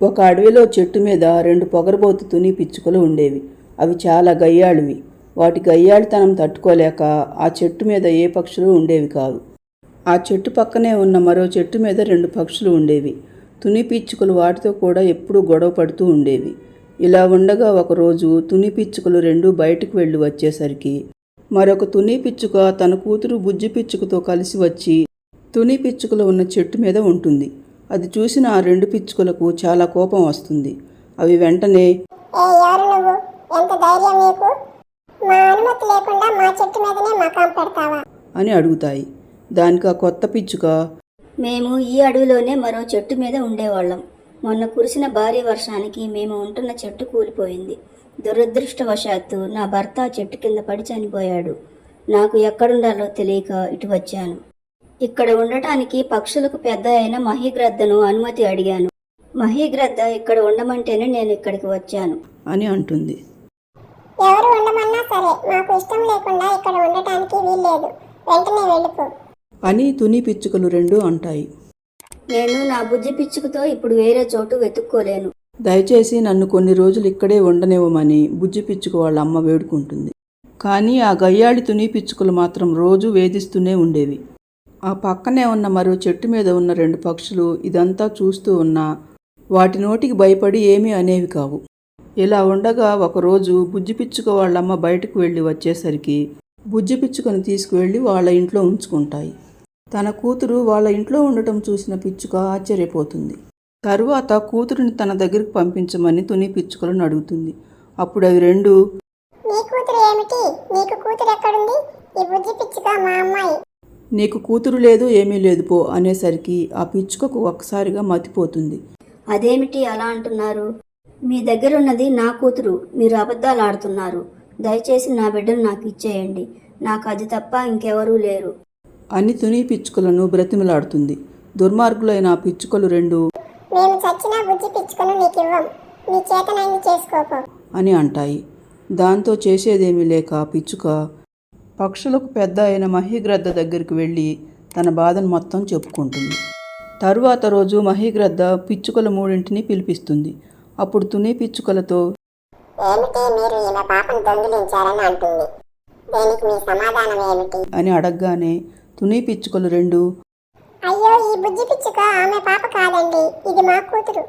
ఒక అడవిలో చెట్టు మీద రెండు పొగరబోతు తుని పిచ్చుకలు ఉండేవి. అవి చాలా గయ్యాళివి. వాటి గయ్యాళితనం తట్టుకోలేక ఆ చెట్టు మీద ఏ పక్షులు ఉండేవి కాదు ఆ చెట్టు పక్కనే ఉన్న మరో చెట్టు మీద రెండు పక్షులు ఉండేవి. తుని పిచ్చుకలు వాటితో కూడా ఎప్పుడూ గొడవ పడుతూ ఉండేవి. ఇలా ఉండగా ఒకరోజు తుని పిచ్చుకలు రెండు బయటకు వెళ్ళి వచ్చేసరికి మరొక తుని పిచ్చుక తన కూతురు బుజ్జి పిచ్చుకతో కలిసి వచ్చి తుని పిచ్చుకలు ఉన్న చెట్టు మీద ఉంటుంది. అది చూసిన ఆ రెండు పిచ్చుకలకు చాలా కోపం వస్తుంది. అవి వెంటనే ఏ ఎవరు నువ్వు? ఎంత ధైర్యం నీకు? మా అనుమతి లేకుండా మా చెట్టు మీదనే మకాం పెడతావా? అని అడుగుతాయి. దానికి ఆ కొత్త పిచ్చుక మేము ఈ అడవిలోనే మరో చెట్టు మీద ఉండేవాళ్ళం. మొన్న కురిసిన భారీ వర్షానికి మేము ఉంటున్న చెట్టు కూలిపోయింది. దురదృష్టవశాత్తు నా భర్త చెట్టు కింద పడి చనిపోయాడు. నాకు ఎక్కడుండాలో తెలియక ఇటు వచ్చాను. ఇక్కడ ఉండటానికి పక్షులకు పెద్ద అయిన మహీగ్రద్దను అనుమతి అడిగాను. మహీగ్రద్ద ఇక్కడ ఉండమంటేనే నేను ఇక్కడికి వచ్చాను. అని అంటుంది. ఎవరు ఉండమన్నా సరే మాకు ఇష్టం లేకుండా ఇక్కడ ఉండటానికి వీల్లేదు. వెంటనే వెళ్ళిపో. అని తుని పిచ్చుకలు రెండు అంటాయి. నేను నా బుజ్జి పిచ్చుకతో ఇప్పుడు వేరే చోటు వెతుక్కోలేను. దయచేసి నన్ను కొన్ని రోజులు ఇక్కడే ఉండనివ్వమని బుజ్జి పిచ్చుక వాళ్ళ అమ్మ వేడుకుంటుంది. కానీ ఆ గయ్యాళి తుని పిచ్చుకలు మాత్రం రోజు వేధిస్తూనే ఉండేవి. ఆ పక్కనే ఉన్న మరో చెట్టు మీద ఉన్న రెండు పక్షులు ఇదంతా చూస్తూ ఉన్నా వాటి నోటికి భయపడి ఏమీ అనేవి కావు. ఇలా ఉండగా ఒకరోజు బుజ్జి పిచ్చుక వాళ్ళమ్మ బయటకు వెళ్ళి వచ్చేసరికి బుజ్జి పిచ్చుకను తీసుకువెళ్ళి వాళ్ళ ఇంట్లో ఉంచుకుంటాయి. తన కూతురు వాళ్ళ ఇంట్లో ఉండటం చూసిన పిచ్చుక ఆశ్చర్యపోతుంది. తరువాత కూతురుని తన దగ్గరికి పంపించమని తుని పిచ్చుకలను అడుగుతుంది. అప్పుడు అవి రెండు నీ కూతురు ఏమిటి? నీకు కూతురు ఎక్కడుంది? ఈ బుజ్జి పిచ్చుక మా అమ్మాయి. నీకు కూతురు లేదు ఏమీ లేదు పో అనేసరికి ఆ పిచ్చుకకు ఒక్కసారిగా మతిపోతుంది. అదేమిటి అలా అంటున్నారు? మీ దగ్గర ఉన్నది నా కూతురు మీరు అబద్ధాలు ఆడుతున్నారు. దయచేసి నా బిడ్డను నాకు ఇచ్చేయండి. నాకు అది తప్ప ఇంకెవరూ లేరు. అని తుని పిచ్చుకలను బ్రతిమలాడుతుంది. దుర్మార్గులైన ఆ పిచ్చుకలు రెండు మేము చచ్చిన బుజ్జి పిచ్చుకను నీకు ఇవ్వం నీ చేతనైంది చేసుకోపో. అని అంటాయి. దాంతో చేసేదేమీ లేక పిచ్చుక పక్షులకు పెద్ద అయిన మహిగ్రద్ద దగ్గరికి వెళ్ళి తన బాధను మొత్తం చెప్పుకుంటుంది. తరువాత రోజు మహిగ్రద్ద పిచ్చుకల మూడింటిని పిలిపిస్తుంది. అప్పుడు తుని పిచ్చుకలతో ఏమిటి మీరు ఈమె పాపను దొంగిలించారని అంటుంది. దీనికి మీ సమాధానం ఏమిటి? అని అడగగానే తుని పిచ్చుకలు రెండు అయ్యో ఈ బుజ్జి పిచ్చుక ఆమె పాప కాదండి. ఇది మా కూతురు.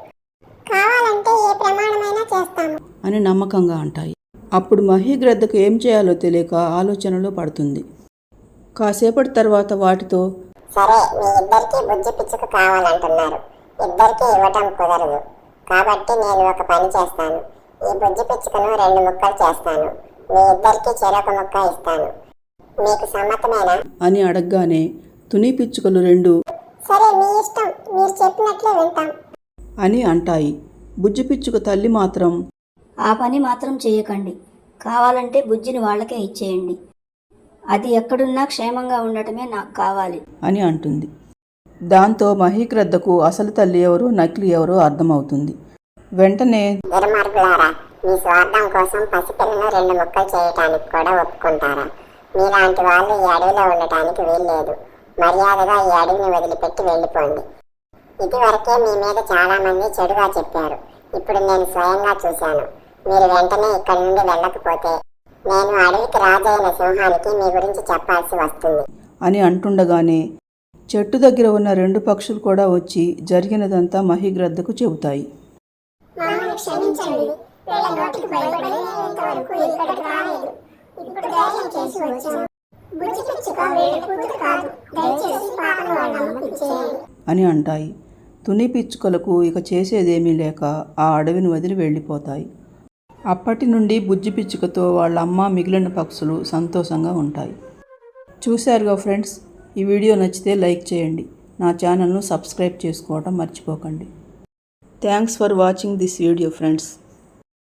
కావాలంటే ఏ ప్రమాణమైనా చేస్తాము. అని నమ్మకంగా అంటాయి. అప్పుడు మహీగ్రద్దకు ఏం చేయాలో తెలియక ఆలోచనలో పడుతుంది. కాసేపటి తర్వాత వాటితో సరే మీ ఇద్దరికి బుజ్జి పిచ్చుక కావాలంటున్నారు. ఇద్దరికి ఇవ్వటం కుదరదు. కాబట్టి నేను ఒక పని చేస్తాను. ఈ బుజ్జి పిచ్చుకను రెండు ముక్కలు చేస్తాను. మీ ఇద్దరికి చెరొక ముక్క ఇస్తాను. మీకు సమ్మతమేనా? అని అడగగానే తుని పిచ్చుకలు రెండు సరే మీ ఇష్టం. మీరు చెప్పినట్లే వింటాం. అని అంటాయి. బుజ్జి పిచ్చుక తల్లి మాత్రం ఆ పని మాత్రం చేయకండి. కావాలంటే బుజ్జిని వాళ్ళకే ఇచ్చేయండి. అది ఎక్కడున్నా క్షేమంగా ఉండటమే నాకు కావాలి. అని అంటుంది. దాంతో మహీగ్రద్దకు అసలు తల్లి ఎవరో నకిలీ ఎవరో అర్థమవుతుంది. వెంటనే మీ స్వార్థం కోసం పసిపిల్లను రెండు ముక్కలు చేయటానికి కూడా ఒప్పుకుంటారా? మీలాంటి వాళ్ళు ఈ అడవిలో ఉండటానికి వీల్లేదు. మర్యాదగా ఈ అడవిని వదిలిపెట్టి వెళ్ళిపోండి. ఇదివరకే మీ మీద చాలా మంది చెడుగా చెప్పారు. ఇప్పుడు నేను స్వయంగా చూశాను. మీరు వెంటనే ఇక్కడి నుండి వెళ్ళకపోతే నేను అడవికి రాజైన సింహానికి మీ గురించి చెప్పాల్సి వస్తుంది. అని అంటుండగానే చెట్టు దగ్గర ఉన్న రెండు పక్షులు కూడా వచ్చి జరిగినదంతా మహిగ్రద్దకు చెబుతాయి. అని అంటాయి. తుని పిచ్చుకలకు ఇక చేసేదేమీ లేక ఆ అడవిని వదిలి వెళ్ళిపోతాయి. అప్పటి నుండి బుజ్జి పిచ్చుకతో వాళ్ళ అమ్మ మిగిలిన పక్షులు సంతోషంగా ఉంటాయి. చూశారుగా ఫ్రెండ్స్? ఈ వీడియో నచ్చితే లైక్ చేయండి. నా ఛానల్ను సబ్స్క్రైబ్ చేసుకోవడం మర్చిపోకండి. Thanks for watching this video friends.